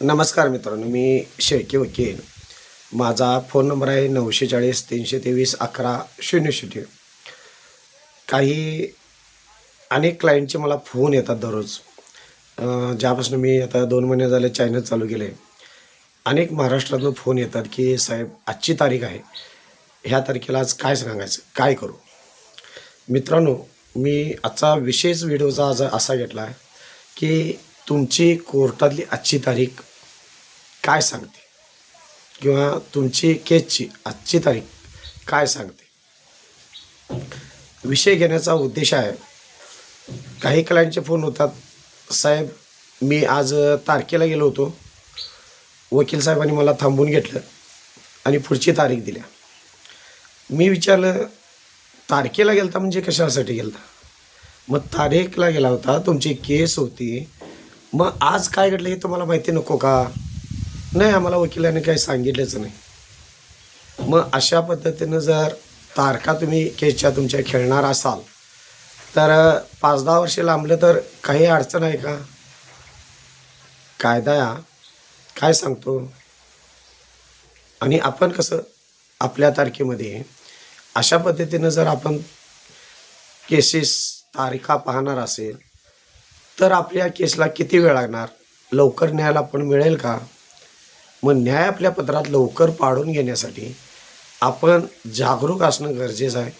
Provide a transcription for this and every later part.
नमस्कार मित्रांनो मी शेळके वकील. माझा फोन नंबर आहे नऊशे चाळीस तीनशे तेवीस अकरा शून्य शून्य. काही अनेक क्लायंटचे मला फोन येतात दररोज. ज्यापासून मी आता दोन महिने झाले चॅनल चालू केले. अनेक महाराष्ट्रातून फोन येतात की साहेब आजची तारीख आहे. ह्या तारखेला आज काय सांगायचं? काय करू? मित्रांनो मी आजचा विशेष व्हिडिओचा आज असा घेतला आहे की तुमची कोर्टातली आजची तारीख काय सांगते? किंवा तुमची केसची आजची तारीख काय सांगते? विषय घेण्याचा उद्देश आहे. काही क्लायंटचे फोन होतात. साहेब मी आज तारखेला गेलो होतो. वकील साहेबांनी मला थांबून घेतलं आणि पुढची तारीख दिल्या. मी विचारलं तारखेला गेलता म्हणजे कशासाठी गेलता? मग तारीखला गेला होता. तुमची केस होती मग आज काय घडलं हे तुम्हाला माहिती नको का? नाही आम्हाला वकिलाने काही सांगितलंच नाही. मग अशा पद्धतीनं जर तारखा तुम्ही केसच्या तुमच्या खेळणार असाल तर पाच दहा वर्षे लांबलं तर काही अडचण आहे का? कायदा काय सांगतो? आणि आपण कसं आपल्या तारखेमध्ये अशा पद्धतीनं जर आपण केसेस तारखा पाहणार असेल तर आपल्या केसला किती वेळ लागणार? लवकर न्यायाला पण मिळेल का? मग न्याय आपल्या पत्रात लवकर पाडून घेण्यासाठी आपण जागरूक असणं गरजेचं आहे.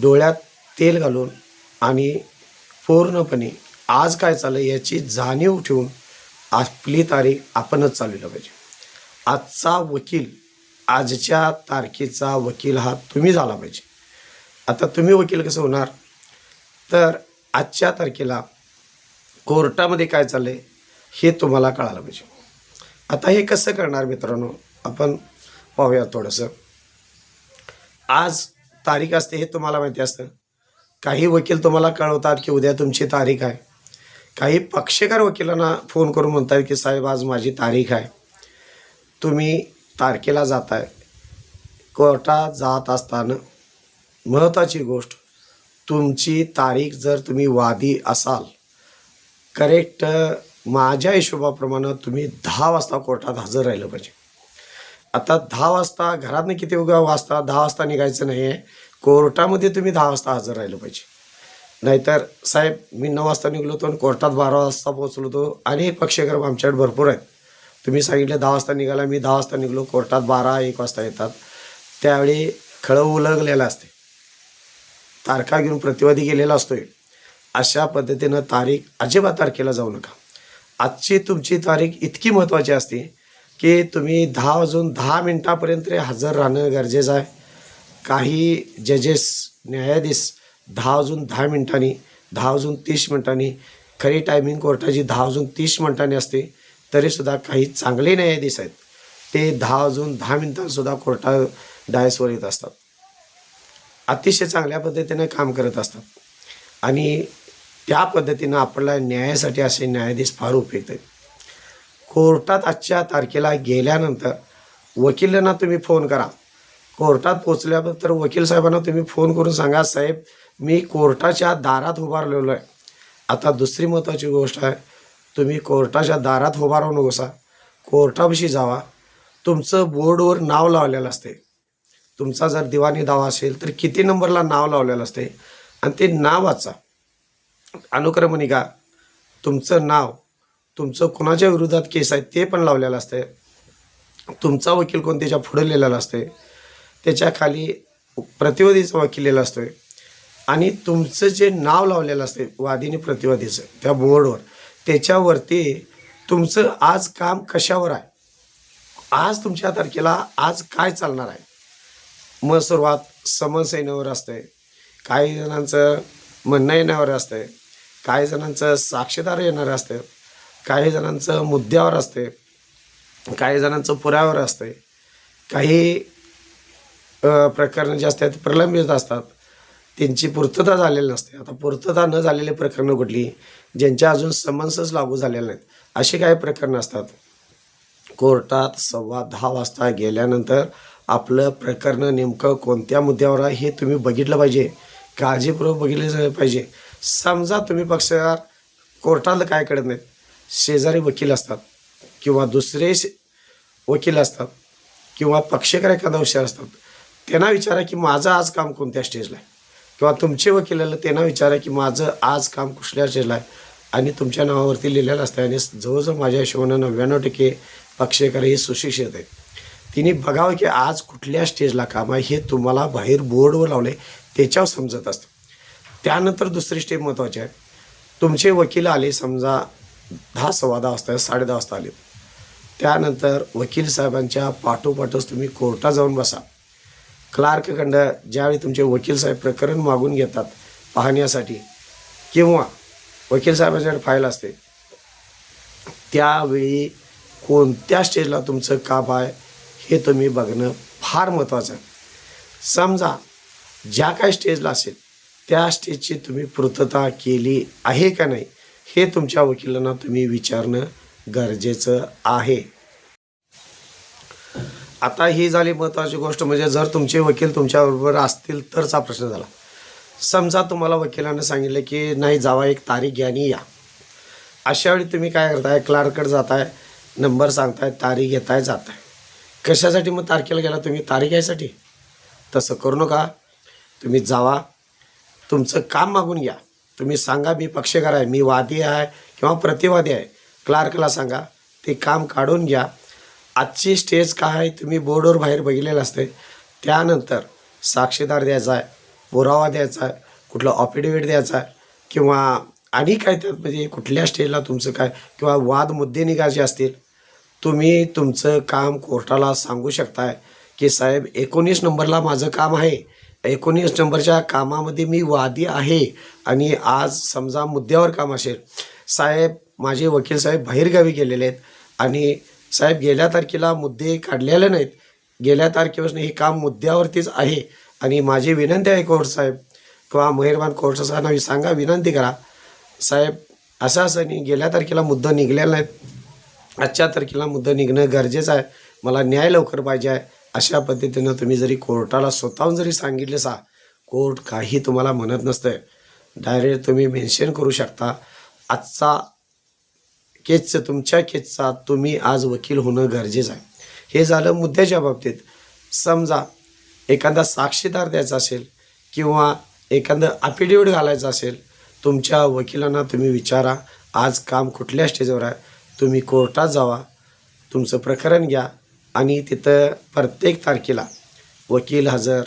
डोळ्यात तेल घालून आणि पूर्णपणे आज काय चाललं याची जाणीव ठेवून आपली तारीख आपणच चालवलं पाहिजे. आजचा वकील आजच्या तारखेचा वकील हा तुम्ही झाला पाहिजे. आता तुम्ही वकील कसं होणार? तर आजच्या तारखेला कोर्टामध्ये काय चाललं आहे हे तुम्हाला कळालं पाहिजे. आता हे कसं करणार मित्रांनो आपण पाहूया थोडंसं. आज तारीख असते हे तुम्हाला माहिती असतं. काही वकील तुम्हाला कळवतात की उद्या तुमची तारीख आहे. काही पक्षकार वकिलांना फोन करून म्हणतात की साहेब आज माझी तारीख आहे. तुम्ही तारखेला जाताय. कोर्टात जात असताना महत्त्वाची गोष्ट तुमची तारीख जर तुम्ही वादी असाल करेक्ट माझ्या हिशोबाप्रमाणे तुम्ही दहा वाजता कोर्टात हजर राहिलं पाहिजे. आता दहा वाजता घरातनं किती उगा वाजता दहा वाजता निघायचं नाही आहे कोर्टामध्ये तुम्ही दहा वाजता हजर राहिलं पाहिजे. नाहीतर साहेब मी नऊ वाजता निघलो होतो आणि कोर्टात बारा वाजता पोहोचलो होतो आणि पक्षकार आमच्याकडे भरपूर आहेत. तुम्ही सांगितलं दहा वाजता निघाला मी दहा वाजता निघलो कोर्टात बारा एक वाजता येतात. त्यावेळी खळं उलगलेलं असते. तारखा घेऊन प्रतिवादी गेलेला असतोय. अशा पद्धतीनं तारीख अजिबात तारखेला जाऊ नका. आजची तुमची तारीख इतकी महत्त्वाची असते की तुम्ही दहा वाजून दहा मिनटापर्यंत हजर राहणं गरजेचं आहे. काही जजेस न्यायाधीश दहा वाजून दहा मिनटांनी दहा वाजून तीस मिनटांनी खरी टायमिंग कोर्टाची दहा वाजून तीस मिनटांनी असते तरीसुद्धा काही चांगले न्यायाधीश आहेत ते दहा वाजून दहा मिनटांसुद्धा कोर्टा डायसवर येत असतात. अतिशय चांगल्या पद्धतीने काम करत असतात. आणि त्या पद्धतीनं आपल्याला न्यायासाठी असे न्यायाधीश फार उपयुक्त आहेत. कोर्टात आजच्या तारखेला गेल्यानंतर वकिलांना तुम्ही फोन करा. कोर्टात पोचल्यानंतर वकील साहेबांना तुम्ही फोन करून सांगा साहेब मी कोर्टाच्या दारात उभारलेलो आहे. आता दुसरी महत्त्वाची गोष्ट आहे तुम्ही कोर्टाच्या दारात उभारू नकोसा कोर्टापाशी जावा. तुमचं बोर्डवर नाव लावलेलं असते. तुमचा जर दिवाणी दावा असेल तर किती नंबरला नाव लावलेलं असते? आणि ते नाव वाचा. अनुक्रमणिका तुमचं नाव तुमचं कुणाच्या विरोधात केस आहे ते पण लावलेलं असते तुमचा वकील कोण त्याच्या पुढे लिहिलेला असते त्याच्याखाली प्रतिवादीचा वकील लिहिला असतोय. आणि तुमचं जे नाव लावलेलं असते वादीने प्रतिवादीचं त्या बोर्डवर त्याच्यावरती तुमचं आज काम कशावर आहे? आज तुमच्या तारखेला आज काय चालणार आहे? मग सुरुवात समन्स येण्यावर असते काही जणांचं म्हणणं येण्यावर असते काही जणांचं साक्षीदार येणारं असतं काही जणांचं मुद्द्यावर असते काही जणांचं पुरावर असते काही प्रकरणं जे असतात प्रलंबित असतात. त्यांची पूर्तता झालेली नसते. आता पूर्तता न झालेली प्रकरणं कुठली? ज्यांच्या अजून समन्सच लागू झालेले नाहीत. अशी काही प्रकरणं असतात. कोर्टात सव्वा दहा वाजता गेल्यानंतर आपलं प्रकरण नेमकं कोणत्या मुद्द्यावर आहे हे तुम्ही बघितलं पाहिजे. काळजीपूर्वक बघितलं पाहिजे. समजा तुम्ही पक्षकार कोर्टाला काय कळत नाहीत शेजारी वकील असतात किंवा दुसरे वकील असतात किंवा पक्षकार एखादा हुशार असतात त्यांना विचारा की माझं आज काम कोणत्या स्टेजला आहे? किंवा तुमचे वकिलाला त्यांना विचारा की माझं आज काम कुठल्या स्टेजला आहे? आणि तुमच्या नावावरती लिहिलेलं असतं आणि जवळजवळ माझ्या हिशोबानं नव्याण्णव टक्के पक्षकार हे सुशिक्षित आहेत. तिने बघावं की आज कुठल्या स्टेजला काम आहे हे तुम्हाला बाहेर बोर्डवर लावले त्याच्यावर समजत असतं. त्यानंतर दुसरी स्टेप महत्त्वाची आहे. तुमचे वकील आले समजा दहा सव्वा दहा वाजता साडे दहा वाजता आले. त्यानंतर वकील साहेबांच्या पाठोपाठच तुम्ही कोर्टात जाऊन बसा. क्लार्ककडं ज्यावेळी तुमचे वकील साहेब प्रकरण मागून घेतात पाहण्यासाठी किंवा वकील साहेबांच्याकडे फाईल असते त्यावेळी कोणत्या स्टेजला तुमचं काम आहे हे तुम्ही बघणं फार महत्त्वाचं आहे. समजा ज्या काय स्टेजला असेल त्या स्टेजची तुम्ही पूर्तता केली आहे का नाही हे तुमच्या वकिलांना तुम्ही विचारणं गरजेचं आहे. आता ही झाली महत्त्वाची गोष्ट म्हणजे जर तुमचे वकील तुमच्याबरोबर असतील तरच हा प्रश्न झाला. समजा तुम्हाला वकिलानं सांगितलं की नाही जावा एक तारीख घ्या आणि या. अशावेळी तुम्ही काय करताय क्लार्ककडे जाताय नंबर सांगताय तारीख घेताय जाताय. कशासाठी मग तारखेला गेला तुम्ही? तारीख यायसाठी? तसं करू नका. तुम्ही जावा. तुमचं काम मागून घ्या. तुम्ही सांगा मी पक्षकार आहे मी वादी आहे किंवा प्रतिवादी आहे. क्लार्कला सांगा ते काम काढून घ्या. आजची स्टेज काय आहे तुम्ही बोर्डवर बाहेर बघितलेलं असते त्यानंतर साक्षीदार द्यायचा आहे पुरावा द्यायचा आहे कुठला ऑफिडेविट द्यायचा आहे किंवा आणि काय त्यात म्हणजे कुठल्या स्टेजला तुमचं काय किंवा वाद मुद्दे निघायचे असतील तुम्ही तुमचं काम कोर्टाला सांगू शकताय की साहेब एकोणीस नंबरला माझं काम आहे. एकोणीस नंबरच्या कामामध्ये मी वादी आहे. आणि आज समजा मुद्द्यावर काम असेल. साहेब माझे वकील साहेब बाहेरगावी गेलेले आहेत. आणि साहेब गेल्या तारखेला मुद्दे काढलेले नाहीत. गेल्या तारखेपासून हे काम मुद्द्यावरतीच आहे. आणि माझी विनंती आहे कोर्ट साहेब किंवा मेहरबान कोर्ट साहेबांना सांगा विनंती करा. साहेब असं असं नाही गेल्या तारखेला मुद्दा निघलेला नाहीत. आजच्या तारखेला मुद्दा निघणं गरजेचं आहे. मला न्याय लवकर पाहिजे आहे. अशा पद्धतीनं तुम्ही जरी कोर्टाला स्वतःहून जरी सांगितले सा कोर्ट काही तुम्हाला म्हणत नसतं डायरेक्ट तुम्ही मेन्शन करू शकता. आजचा केसचं तुमच्या केसचा तुम्ही आज वकील होणं गरजेचं आहे. हे झालं मुद्द्याच्या बाबतीत. समजा एखादा साक्षीदार द्यायचा असेल किंवा एखादं अफिडेविट घालायचं असेल तुमच्या वकिलांना तुम्ही विचारा आज काम कुठल्या स्टेजवर आहे? तुम्ही कोर्टात जावा तुमचं प्रकरण घ्या आणि तिथं प्रत्येक तारखेला वकील हजर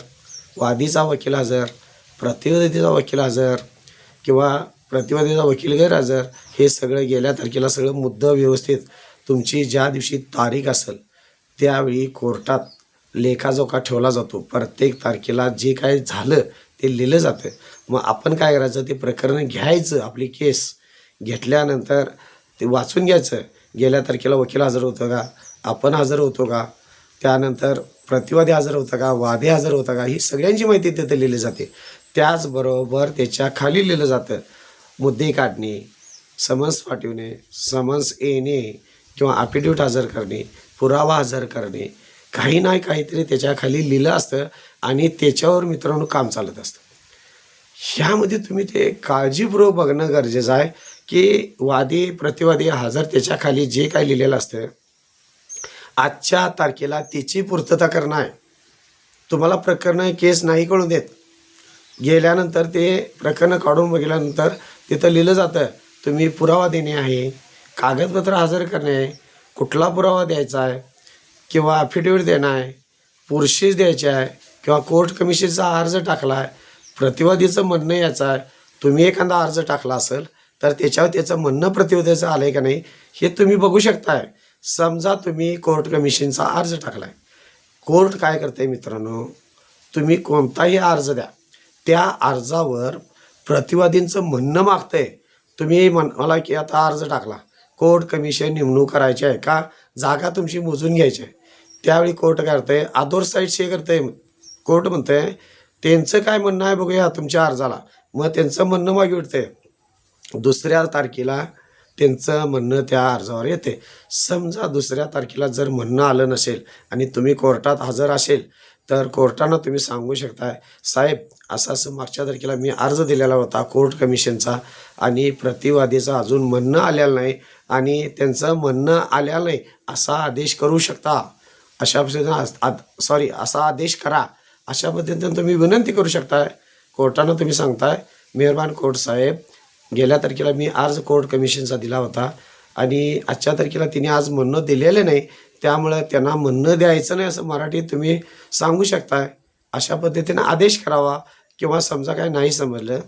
वादीचा वकील हजर प्रतिवादीचा वकील हजर किंवा प्रतिवादीचा वकील गैरहजर हे सगळं गेल्या तारखेला सगळं मुद्दं व्यवस्थित तुमची ज्या दिवशी तारीख असेल त्यावेळी कोर्टात लेखाजोखा ठेवला जातो. प्रत्येक तारखेला जे काय झालं ते लिहिलं जातं. मग आपण काय करायचं? ते प्रकरण घ्यायचं आपली केस घेतल्यानंतर ते वाचून घ्यायचं. गेल्या तारखेला वकील हजर होतं का? आपण हजर होतो का? त्यानंतर प्रतिवादी हजर होता का? वादी हजर होता का? ही सगळ्यांची माहिती तिथं लिहिली जाते. त्याचबरोबर त्याच्याखाली लिहिलं जातं मुद्दे काढणे समन्स पाठवणे समन्स येणे किंवा अफिडेविट हजर करणे पुरावा हजर करणे काही नाही काहीतरी त्याच्याखाली लिहिलं असतं आणि त्याच्यावर मित्रांनो काम चालत असतं. ह्यामध्ये तुम्ही ते काळजीपूर्वक बघणं गरजेचं आहे की वादी प्रतिवादी हजर त्याच्याखाली जे काही लिहिलेलं असतं आजच्या तारखेला त्याची पूर्तता करणं आहे. तुम्हाला प्रकरणं केस नाही कळून देत. गेल्यानंतर ते प्रकरणं काढून बघितल्यानंतर तिथं लिहिलं जातं तुम्ही पुरावा देणे आहे कागदपत्र हजर करणे आहे कुठला पुरावा द्यायचा आहे किंवा ॲफिडेविट देणं आहे पुरशीस द्यायचे आहे किंवा कोर्ट कमिशनचा अर्ज टाकला आहे प्रतिवादीचं म्हणणं याचं आहे तुम्ही एखादा अर्ज टाकला असेल तर त्याच्यावर त्याचं म्हणणं प्रतिवादीचं आलं आहे का नाही हे तुम्ही बघू शकताय. समजा तुम्ही कोर्ट कमिशनचा अर्ज टाकला आहे कोर्ट काय करते मित्रांनो? तुम्ही कोणताही अर्ज द्या. त्या अर्जावर प्रतिवादींचं म्हणणं मागतंय. तुम्ही म्हण मला की आता अर्ज टाकला. कोर्ट कमिशन नेमणूक करायची आहे का? जागा तुमची मोजून घ्यायची आहे. त्यावेळी कोर्ट काय करतंय? आदोर साईड शे करतंय. कोर्ट म्हणतंय त्यांचं काय म्हणणं आहे बघूया तुमच्या अर्जाला. मग त्यांचं म्हणणं मागे उठतंय. दुसऱ्या तारखेला त्यांचं म्हणणं त्या अर्जावर येते. समजा दुसऱ्या तारखेला जर म्हणणं आलं नसेल आणि तुम्ही कोर्टात हजर असेल तर कोर्टानं तुम्ही सांगू शकताय साहेब असं असं मागच्या तारखेला मी अर्ज दिलेला होता कोर्ट कमिशनचा आणि प्रतिवादीचं अजून म्हणणं आलेलं नाही आणि त्यांचं म्हणणं आलेलं नाही असा आदेश करू शकता. अशा पद्धतीनं सॉरी असा आदेश करा. अशा पद्धतीनं तुम्ही विनंती करू शकताय. कोर्टानं तुम्ही सांगताय मेहरबान कोर्ट साहेब गेल्या तारखेला मी अर्ज कोर्ट कमिशनचा दिला होता. आणि आजच्या तारखेला तिने आज म्हणणं दिलेलं नाही. त्यामुळं त्यांना म्हणणं द्यायचं नाही असं मराठीत तुम्ही सांगू शकताय. अशा पद्धतीनं आदेश करावा किंवा समजा काय नाही समजलं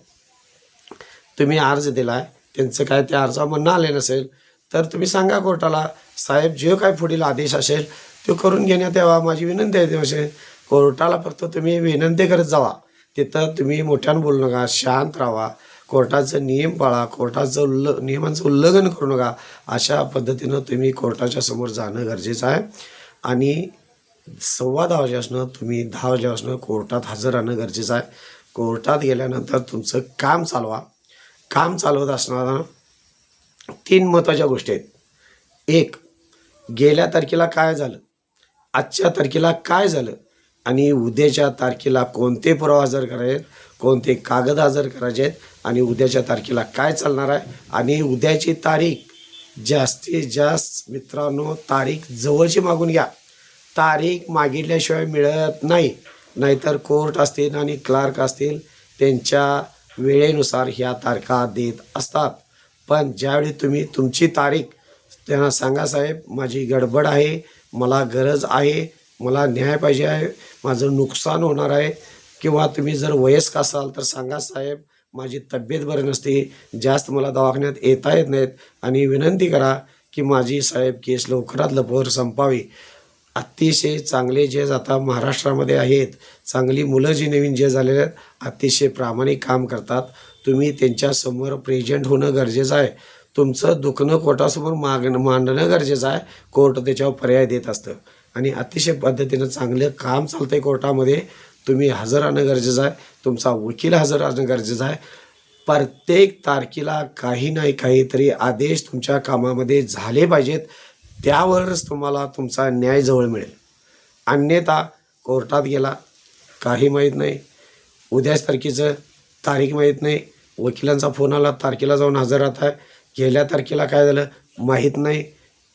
तुम्ही अर्ज दिलाय त्यांचं काय त्या अर्जावर म्हणणं आले नसेल तर तुम्ही सांगा कोर्टाला साहेब जे काय पुढील आदेश असेल तो करून घेण्यात यावा. माझी विनंती आहे असेल कोर्टाला फक्त तुम्ही विनंती करत जावा. तिथं तुम्ही मोठ्यानं बोलू नका शांत राहा. कोर्टाचं नियम पाळा कोर्टाचं उल्ल नियमांचं उल्लंघन करू नका. अशा पद्धतीनं तुम्ही कोर्टाच्या समोर जाणं गरजेचं आहे. आणि सव्वा दहा वाजल्यापासून तुम्ही दहा वाजल्यापासून कोर्टात हजर राहणं गरजेचं आहे. कोर्टात गेल्यानंतर तुमचं काम चालवा. काम चालवत असताना तीन महत्त्वाच्या गोष्टी आहेत. एक गेल्या तारखेला काय झालं? आजच्या तारखेला काय झालं? आणि उद्याच्या तारखेला कोणते पुरावा हजर करायचे? कोणते कागद हजर करायचे आहेत आणि उद्याच्या तारखेला काय चालणार आहे आणि उद्याची तारीख जास्तीत जास्त मित्रांनो तारीख जवळची मागून घ्या. तारीख मागितल्याशिवाय मिळत नाही. नाहीतर कोर्ट असतील आणि क्लार्क असतील त्यांच्या वेळेनुसार ह्या तारखा देत असतात. पण ज्यावेळी तुम्ही तुमची तारीख त्यांना सांगा साहेब माझी गडबड आहे मला गरज आहे मला न्याय पाहिजे आहे माझं नुकसान होणार आहे किंवा तुम्ही जर वयस्क असाल तर सांगा साहेब माझी तब्येत बरी नसते जास्त मला दवाखान्यात येता येत नाहीत आणि विनंती करा की माझी साहेब केस लवकरात लवकर संपावी. अतिशय चांगले जे आता महाराष्ट्रामध्ये आहेत चांगली मुलं जी नवीन जे झालेले आहेत अतिशय प्रामाणिक काम करतात. तुम्ही त्यांच्यासमोर प्रेझेंट होणं गरजेचं आहे. तुमचं दुखणं कोर्टासमोर मागणं मांडणं गरजेचं आहे. कोर्ट त्याच्यावर पर्याय देत असतं. आणि अतिशय पद्धतीनं चांगलं काम चालतं आहे कोर्टामध्ये. तुम्ही हजर राहणं गरजेचं आहे. तुमचा वकील हजर राहणं गरजेचं आहे. प्रत्येक तारखेला काही नाही काहीतरी आदेश तुमच्या कामामध्ये झाले पाहिजेत. त्यावरच तुम्हाला तुमचा न्याय जवळ मिळेल. अन्यथा कोर्टात गेला काही माहीत नाही. उद्याच तारखेचं तारीख माहीत नाही. वकिलांचा फोन आला तारखेला जाऊन हजर राहत आहे. गेल्या तारखेला काय झालं माहीत नाही.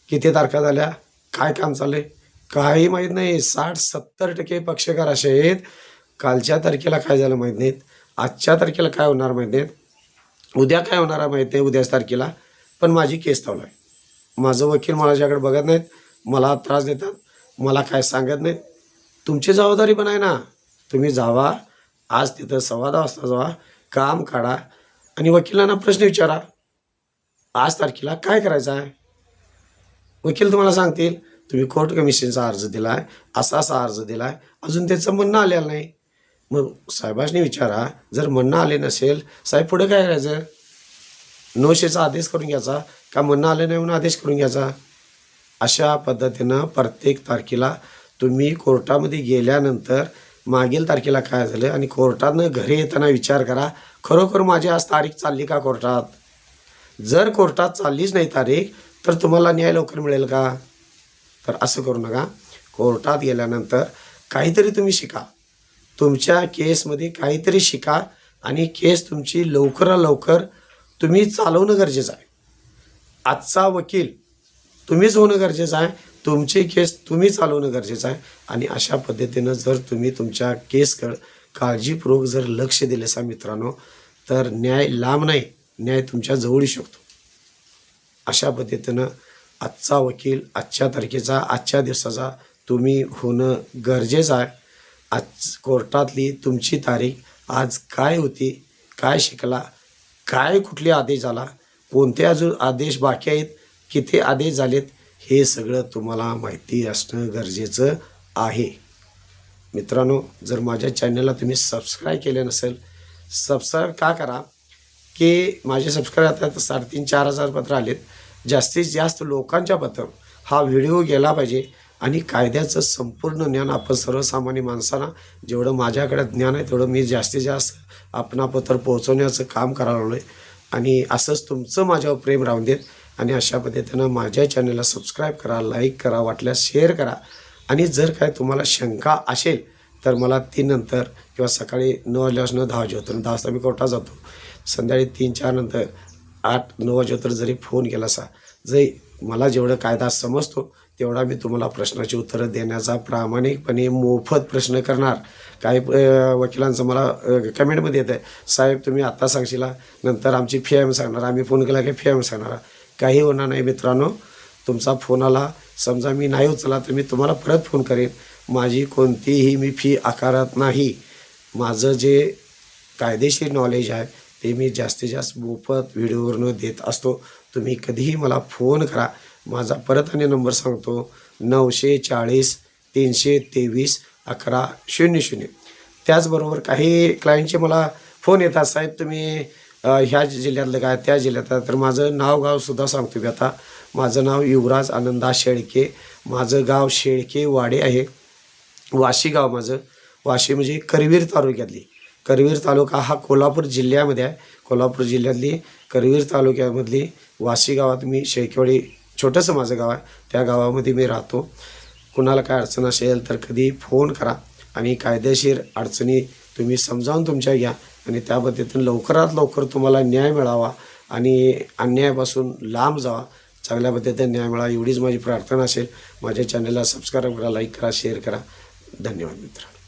किती तारखा झाल्या? काय काम चाललं आहे काही माहीत नाही साठ सत्तर टक्के पक्षकार असे आहेत. कालच्या तारखेला काय झालं माहीत नाहीत. आजच्या तारखेला काय होणार माहीत नाहीत. उद्या काय होणार आहे माहीत नाही उद्याच तारखेला. पण माझी केस चालू आहे. माझं वकील माझ्याकडे बघत नाहीत. मला त्रास देतात. मला काय सांगत नाहीत. तुमची जबाबदारी पण आहे ना. तुम्ही जावा. आज तिथं सव्वा दहा वाजता जावा. काम काढा. आणि वकिलांना प्रश्न विचारा. आज तारखेला काय करायचं आहे? वकील तुम्हाला सांगतील. तुम्ही कोर्ट कमिशनचा अर्ज दिला आहे असा असा अर्ज दिला आहे अजून त्याचं म्हणणं आलेलं नाही. मग साहेबांनी विचारा जर म्हणणं आले नसेल साहेब पुढे काय करायचं? नोशेचा आदेश करून घ्यायचा का म्हणणं आलं नाही म्हणून आदेश करून घ्यायचा? अशा पद्धतीनं प्रत्येक तारखेला तुम्ही कोर्टामध्ये गेल्यानंतर मागील तारखेला काय झालं आणि कोर्टानं घरी येताना विचार करा खरोखर माझी आज तारीख चालली का कोर्टात? जर कोर्टात चाललीच नाही तारीख तर तुम्हाला न्याय लवकर मिळेल का? तर असं करू नका. कोर्टात गेल्यानंतर काहीतरी तुम्ही शिका. तुमच्या केसमध्ये काहीतरी शिका आणि केस तुमची लवकरात लवकर तुम्ही चालवणं गरजेचं आहे. आजचा वकील तुम्हीच होणं गरजेचं आहे. तुमची केस तुम्ही चालवणं गरजेचं आहे. आणि अशा पद्धतीनं जर तुम्ही तुमच्या केसकडं काळजीपूर्वक जर लक्ष दिले असा मित्रांनो तर न्याय लांब नाही. न्याय तुमच्या जवळ शकतो अशा पद्धतीनं आजचा वकील आजच्या तारखेचा आजच्या दिवसाचा तुम्ही होणं गरजेचं आहे. आज कोर्टातली तुमची तारीख आज काय होती काय शिकला काय कुठले आदेश झाला कोणते अजून आदेश बाकी आहेत किती आदेश झालेत हे सगळं तुम्हाला माहिती असणं गरजेचं आहे. मित्रांनो जर माझ्या चॅनलला तुम्ही सबस्क्राईब केले नसेल सबस्क्राईब का करा की माझे सबस्क्राईब आता साडेतीन चार हजार पत्र आलेत जास्तीत जास्त लोकांच्या पत्र हा व्हिडिओ गेला पाहिजे आणि कायद्याचं संपूर्ण ज्ञान आपण सर्वसामान्य माणसांना जेवढं माझ्याकडे ज्ञान आहे तेवढं मी जास्तीत जास्त आपणापत्र पोहोचवण्याचं काम करायला लागलो आहे आणि असंच तुमचं माझ्यावर प्रेम राहून देत आणि अशा पद्धतीनं माझ्या चॅनलला सबस्क्राईब करा लाईक करा वाटल्यास शेअर करा. आणि जर काय तुम्हाला शंका असेल तर मला तीन नंतर किंवा सकाळी नऊ वाजल्यापासून दहा वाजेपर्यंत दहा वाजता मी कोर्टात जातो. संध्याकाळी तीन चार नंतर आठ नऊ वाजेपर्यंत जरी फोन केला असा जे मला जेवढं कायदा समजतो तेवढा मी तुम्हाला प्रश्नाची उत्तरं देण्याचा प्रामाणिकपणे मोफत प्रश्न करणार. काही वकिलांचं मला कमेंटमध्ये येतं आहे साहेब तुम्ही आत्ता सांगशीला नंतर आमची फी एम सांगणार आम्ही फोन केला की फी एम सांगणार. काही होणार नाही मित्रांनो तुमचा फोन आला समजा मी नाही उचला तर मी तुम्हाला परत फोन करेन. माझी कोणतीही मी फी आकारत नाही. माझं जे कायदेशीर नॉलेज आहे ते मी जास्तीत जास्त मोफत व्हिडिओवरनं देत असतो. तुम्ही कधीही मला फोन करा. माझा परत आणि नंबर सांगतो. नऊशे चाळीस तीनशे तेवीस अकरा शून्य शून्य. त्याचबरोबर काही क्लायंटचे मला फोन येतात. साहेब तुम्ही ह्या जिल्ह्यातलं काय त्या जिल्ह्यात तर माझं नाव गावसुद्धा सांगतो मी आता. माझं नाव युवराज आनंदा शेळके. माझं गाव शेळके वाडे आहे. वाशी गाव माझं. वाशी म्हणजे करवीर तालुक्यातली. करवीर तालुका हा कोल्हापूर जिल्ह्यामध्ये आहे. कोल्हापूर जिल्ह्यातली करवीर तालुक्यामधली वाशी गावात मी शेळकेवाडी छोटंसं माझं गाव आहे. त्या गावामध्ये मी राहतो. कुणाला काय अडचण असेल तर कधी फोन करा. आणि कायदेशीर अडचणी तुम्ही समजावून तुमच्या घ्या. आणि त्या पद्धतीने लवकरात लवकर तुम्हाला न्याय मिळावा आणि अन्यायापासून लांब जावा. चांगल्या पद्धतीने न्याय मिळावा. एवढीच माझी प्रार्थना असेल. माझ्या चॅनलला सबस्क्राईब करा लाईक करा शेअर करा. धन्यवाद मित्र